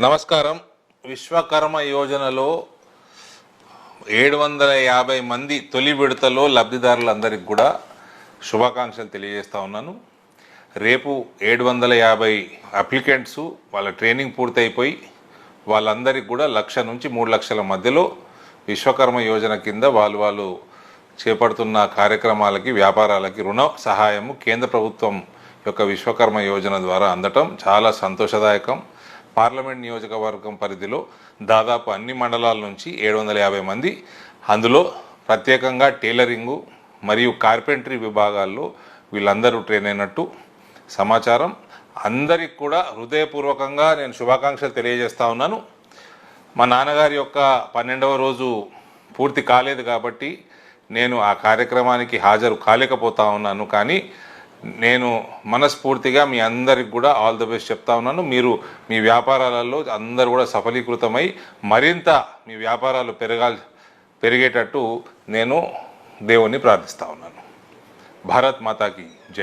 నమస్కారం. విశ్వకర్మ యోజనలో ఏడు వందల యాభై మంది తొలి విడతలో లబ్ధిదారులందరికీ కూడా శుభాకాంక్షలు తెలియజేస్తూ ఉన్నాను. రేపు ఏడు వందల యాభై అప్లికెంట్స్ వాళ్ళ ట్రైనింగ్ పూర్తయిపోయి వాళ్ళందరికీ కూడా లక్ష నుంచి మూడు లక్షల మధ్యలో విశ్వకర్మ యోజన కింద వాళ్ళు వాళ్ళు చేపడుతున్న కార్యక్రమాలకి వ్యాపారాలకి రుణ సహాయము కేంద్ర ప్రభుత్వం యొక్క విశ్వకర్మ యోజన ద్వారా అందటం చాలా సంతోషదాయకం. పార్లమెంట్ నియోజకవర్గం పరిధిలో దాదాపు అన్ని మండలాల నుంచి ఏడు వందల యాభై మంది. అందులో ప్రత్యేకంగా టైలరింగు మరియు కార్పెంటరీ విభాగాల్లో వీళ్ళందరూ ట్రైన్ అయినట్టు సమాచారం. అందరికి కూడా హృదయపూర్వకంగా నేను శుభాకాంక్షలు తెలియజేస్తా ఉన్నాను. మా నాన్నగారి యొక్క పన్నెండవ రోజు పూర్తి కాలేదు కాబట్టి నేను ఆ కార్యక్రమానికి హాజరు కాలేకపోతా ఉన్నాను. కానీ నేను మనస్ఫూర్తిగా మీ అందరికి కూడా ఆల్ ద బెస్ట్ చెప్తా ఉన్నాను. మీరు మీ వ్యాపారాలలో అందరూ కూడా సఫలీకృతమై మరింత మీ వ్యాపారాలు పెరగాల్ పెరిగేటట్టు నేను దేవుణ్ణి ప్రార్థిస్తా ఉన్నాను. భారత్ మాతాకి జై.